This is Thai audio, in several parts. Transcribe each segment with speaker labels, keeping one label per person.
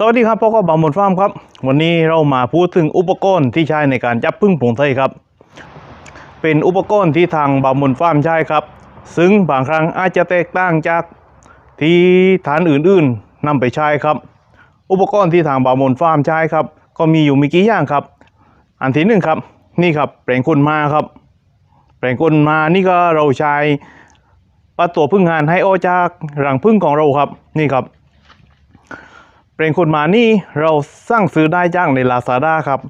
Speaker 1: สวัสดีครับพ่อก็บางบนฟาร์มครับ วันนี้เรามาพูดถึงอุปกรณ์ที่ใช้ในการจับพึ่งผงไทยครับ เป็นอุปกรณ์ที่ทางบางบนฟาร์มใช้ครับ ซึ่งบางครั้งอาจจะแตกต่างจากที่ฐานอื่นๆนำไปใช้ครับ อุปกรณ์ที่ทางบางบนฟาร์มใช้ครับ ก็มีอยู่ม่กี่อย่างครับ อันที่หนึ่งครับ นี่ครับแปลงคนมาครับ แปลงคนมานี่ก็เราใช้ปลาตัวพึ่งงานให้ออกจากรังพึ่งของเราครับ นี่ครับ เพลงคนมานี่เราสร้างซื้อได้จ้างใน Lazada ครับ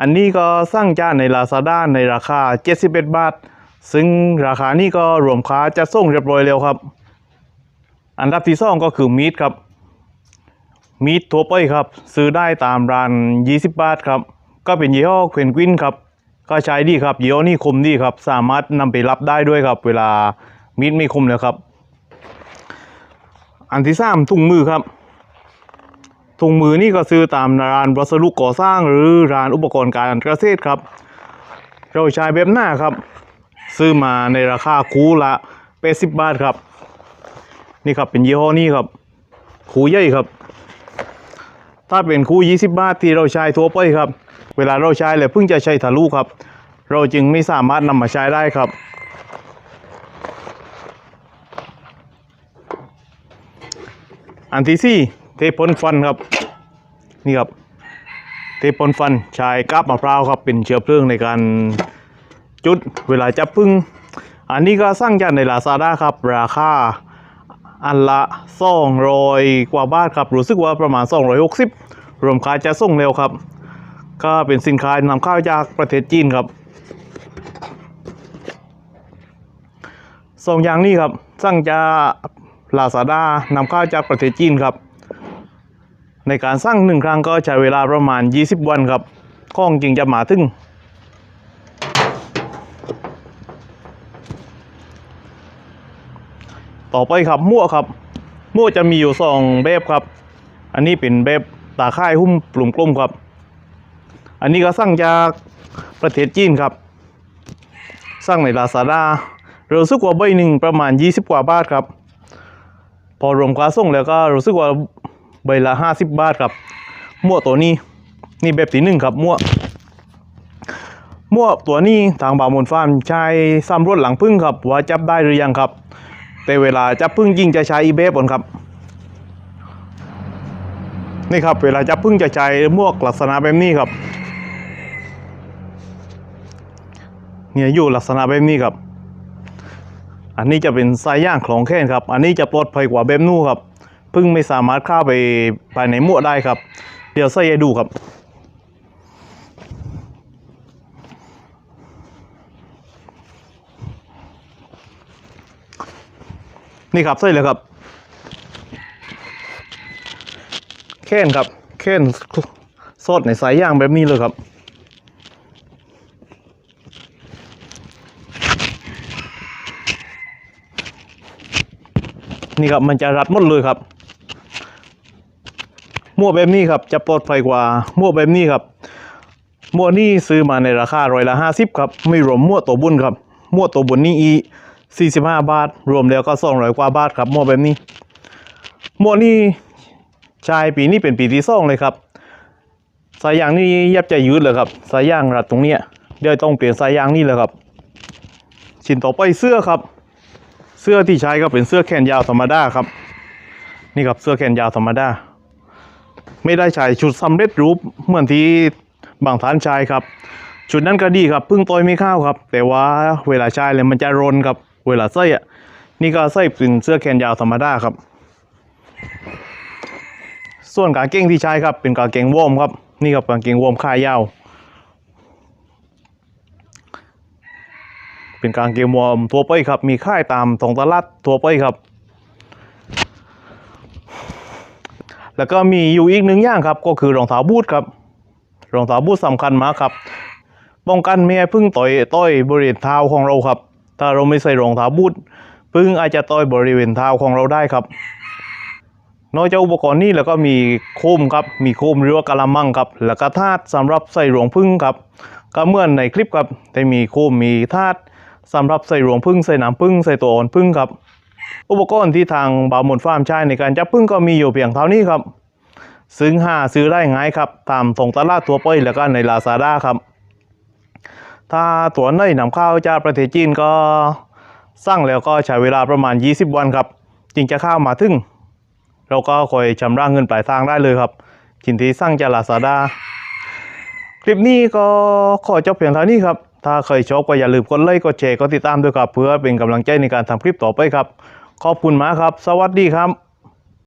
Speaker 1: อันนี้ก็สร้างจ้างใน Lazada ในราคา 71 บาท ซึ่งราคานี้ก็รวมค่าจะส่งเรียบร้อยแล้วครับ อันดับที่สองก็คือมีดครับ มีดทั่วไปครับ ซื้อได้ตามร้าน 20 บาทครับ ก็เป็นยี่ห้อเควนกวินครับก็ใช้ดีครับยี่ห้อนี้คมดีครับ สามารถนำไปรับได้ด้วยครับ เวลามีดไม่คมแล้วครับ อันที่สามถุงมือครับ ถุงมือนี่ก็ซื้อตามร้านวัสดุก่อสร้างหรือร้านอุปกรณ์การเกษตรครับ เราใช้แบบหน้าครับ ซื้อมาในราคาคูละ80บาทครับ นี่ครับเป็นยี่ห้อนี้ครับ คูใหญ่ครับ ถ้าเป็นคู20บาทที่เราใช้ทั่วไปครับ เวลาเราใช้แล้วเพิ่งจะใช้ทะลุครับ เราจึงไม่สามารถนำมาใช้ได้ครับอันที่สี่ เทปพ่นฟันครับ นี่ครับ เทปพ่นฟันใช้กาบมะพร้าวครับ เป็นเชื้อเพลิงในการจุดเวลาจับพึ่ง อันนี้ก็สร้างจากในลาซาด้าครับ ราคาอันละสองรอยกว่าบาทครับ รู้สึกว่าประมาณ 260 รวมค่าจะส่งเร็วครับ ก็เป็นสินค้านำเข้าจากประเทศจีนครับสองอย่างนี้ครับสร้างจากลาซาด้านำเข้าจากประเทศจีนครับ ในการสร้างหนึ่งครั้งก็ใช้เวลาประมาณ 20 วันครับข้องจึงจะมาถึงต่อไปครับมั่วครับมั่วจะมีอยู่สองแบบครับ อันนี้เป็นแบบตาข่ายหุ้มปลุ่มกลมครับ อันนี้ก็สร้างจากประเทศจีนครับสร้างในลาซาด้ารู้สึกว่าใบหนึ่งประมาณ 20 กว่าบาทครับ พอรวมค่าส่งแล้วก็รู้สึกว่า ใบละ50บาทครับมั่วตัวนี้ นี่แบบที่หนึ่งครับมั่วมั่วตัวนี้ทางบางมนฟาร์มใช้ซ้ำรวดหลังพึ่งครับ ว่าจับได้หรือยังครับ แต่เวลาจับพึ่งยิ่งจะใช้อีเบบนครับ นี่ครับเวลาจับพึ่งจะใช้หมวลักษณะแบบนี้ครับเนี่ยอยู่ลักษณะแบบนี้ครับ อันนี้จะเป็นสายย่างของแค้นครับ อันนี้จะปลอดภัยกว่าแบบนู้ครับ พึ่งไม่สามารถเข้าไปภายในหมวได้ครับ เดี๋ยวใส่ให้ดูครับ นี่ครับใส่เลยครับแค้นครับแค้นสดในสายย่างแบบนี้เลยครับนี่ครับมันจะรัดหมดเลยครับ มั่วแบบนี้ครับจะปลอดภัยกว่ามั่วแบบนี้ครับมั่วนี่ซื้อมาในราคาร้อยละห้าสิบครับไม่รวมมั่วตัวบุญครับมั่วตัวบุญนี่อีสี่สิบห้าบาท รวมแล้วก็สองร้อยกว่าบาทครับมั่วแบบนี้มั่วนี่ชายปีนี้เป็นปีที่สองเลยครับสายยางนี่แยบจะยืดเลยครับสายยางรัดตรงเนี้ยเดี๋ยวต้องเปลี่ยนสายยางนี่เลยครับ ชิ้นต่อไปเสื้อครับ เสื้อที่ใช้ก็เป็นเสื้อแขนยาวธรรมดาครับ นี่ครับเสื้อแขนยาวธรรมดา ไม่ได้ใช้ชุดสำเร็จรูปเหมือนที่บางท่านใช้ครับ ชุดนั้นก็ดีครับพึ่งต่อยไม่เข้าครับ แต่ว่าเวลาใช้เลยมันจะรนครับ เวลาใส่อะนี่ก็ใส่เป็นเสื้อแขนยาวธรรมดาครับ ส่วนกางเกงที่ใช้ครับเป็นกางเกงวอร์มครับนี่ครับกางเกงวอร์มขายาว เป็นกางเกงวอร์มทั่วไปครับ มีค่ายตามท้องตลาดทั่วไปครับ แล้วก็มีอยู่อีกหนึ่งอย่างครับ ก็คือรองเท้าบูทครับ รองเท้าบูทสำคัญมากครับ ป้องกันไม่ให้พึ่งต่อยต่อยบริเวณเท้าของเราครับ ถ้าเราไม่ใส่รองเท้าบูทพึ่งอาจจะต่อยบริเวณเท้าของเราได้ครับ นอกจากอุปกรณ์นี้แล้วก็มีโคมครับ มีโคมหรือว่ากะละมังครับ แล้วก็ธาตุสำหรับใส่รวงพึ่งครับ ก็เหมือนในคลิปครับ ได้มีโคมมีธาตุสำหรับใส่รวงพึ่งใส่น้ำพึ่งใส่ตัวอ่อนพึ่งครับ อุปกรณ์ที่ทางบาวมนฟาร์มใช้ในการจับพึ่งก็มีอยู่เพียงเท่านี้ครับ ซึ่งหาซื้อได้ง่ายครับ ตามตรงตลาดทั่วไปแล้วก็ในลาซาด้าครับ ถ้าตัวเนยนำเข้าจากประเทศจีนก็สั่งแล้วก็ใช้เวลาประมาณ 20 วันครับ จึงจะเข้ามาถึง เราก็คอยชำระเงินปลายทางได้เลยครับชินที่สั่งจากลาซาด้าคลิปนี้ก็ขอจบเพียงเท่านี้ครับ ถ้าเคยชอบก็อย่าลืมกดไลค์กดแชร์กดติดตามด้วยครับ เพื่อเป็นกำลังใจในการทำคลิปต่อไปครับ ขอบคุณมากครับ สวัสดีครับ